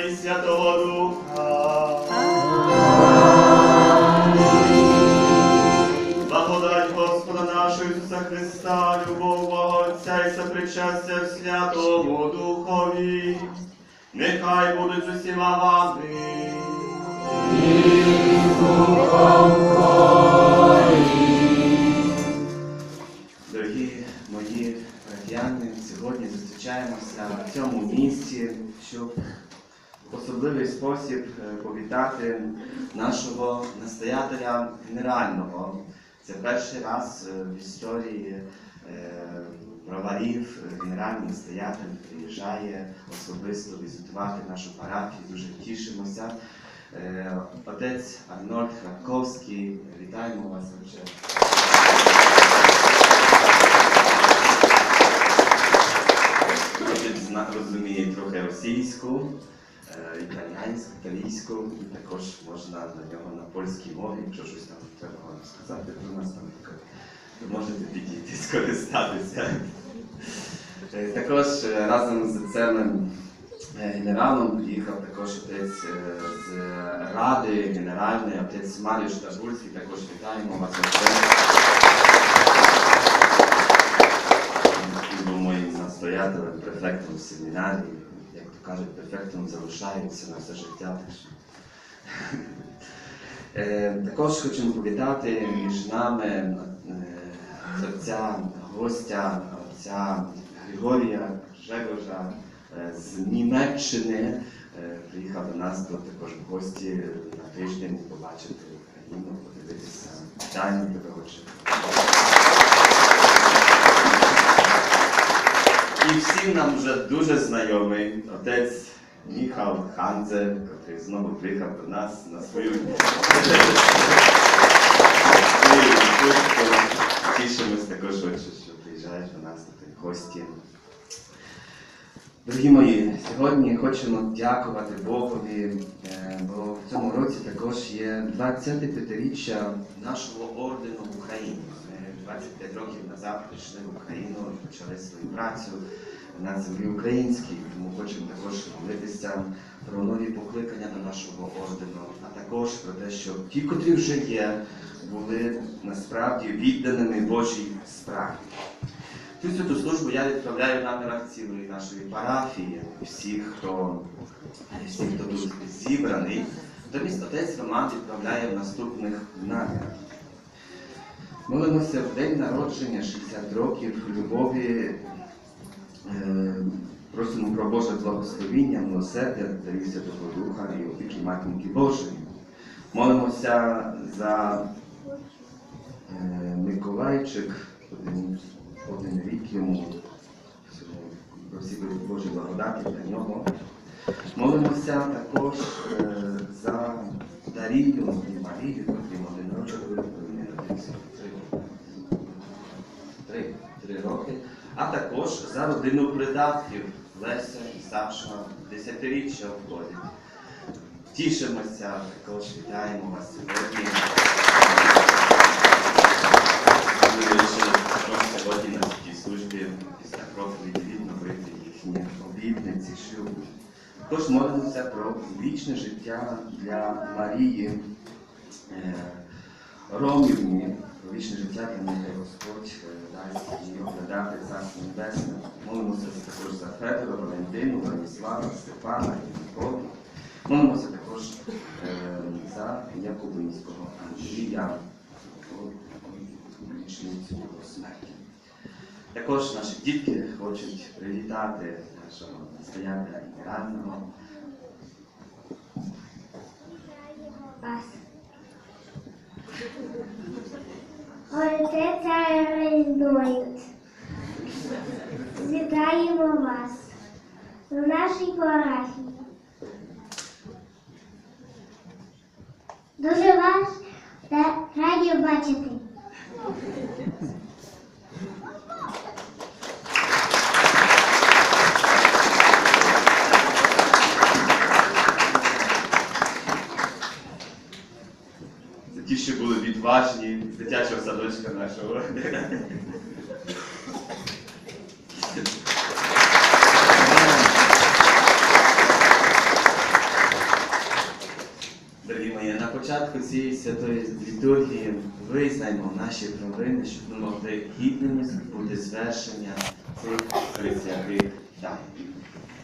і Святого Духа. Благодать Господа нашого Ісуса Христа, любов Бога Отця і сопричастя Святому Духові. Нехай будуть з усіма вами. Дорогі особливий спосіб е, повітати нашого настоятеля генерального. Це перший раз е, в історії броварів е, генеральний настоятель приїжджає особисто візитувати нашу парафію. Дуже тішимося. Отець Арнольд Храковський, вітаємо вас вже. Розуміє трохи російську, італійську, італійську, і також можна на нього на польській мові, якщо щось там треба вам сказати про нас там таке, то можете підійти, скористатися. Е, Також е, разом з цим е, генералом приїхав також отець е, з Ради Генеральної, отець Маріуш Табульський, також вітаємо вас. Він був моїм настоятелем, префектом семінарії, то кажуть, префектом залишається на все життя. Е, Також хочемо повітати між нами е, отця гостя, отця Григорія Жегожа е, з Німеччини. Приїхав до нас також в гості на тиждень побачити Україну, подивитися. Вітаємо тебе, І всім нам вже дуже знайомий отець Міхал Ханзе, який знову приїхав до нас на свою. Тішимось також, що приїжджаєш до нас в гості. Дорогі мої, сьогодні хочемо дякувати Богові, е, бо в цьому році також є 25-річчя нашого ордену в Україні. Ми 25 років назад прийшли в Україну і почали свою працю на землі українській, тому хочемо також молитися про нові покликання до нашого ордену, а також про те, щоб ті, котрі вже є, були насправді відданими Божій справі. Цю святу службу я відправляю в намірах цілої нашої парафії, всіх, хто, всіх, хто тут зібраний. Натомість отець Роман відправляє в наступних намірах. Молимося в день народження 60 років любові. Е, Просимо про Боже благословіння, милосердя, дарів Святого Духа і опіки Матінки Божої. Молимося за е, Миколайчик, один, рік йому. Просимо Божі благодаті для нього. Молимося також е, за Дарію і Марію, котрим один рочок також за родину придатків Леся і Саша десятиріччя обходять. Тішимося, також вітаємо вас сьогодні. Сьогодні на цій службі після проповіді відновити їхні обітниці, шлюбу. Також молимося про вічне життя для Марії е, Ромівні, про вічне життя для неї Господь е, дасть оглядати Царство Небесне. Молимося також за Федора, Валентину, Владислава, Степана і Миколу. Молимося також е, за Якубинського Андрія, річницю його смерті. Також наші дітки хочуть привітати нашого настоятеля генерального. Вас. Отець Арендують вітаємо вас в нашій парафії. Дуже вас раді бачити. Ті, що були відважні, дитячого садочка нашого. Початку цієї святої літургії визнаємо наші провини, щоб ми могли гідними бути звершення цих присвятих дай.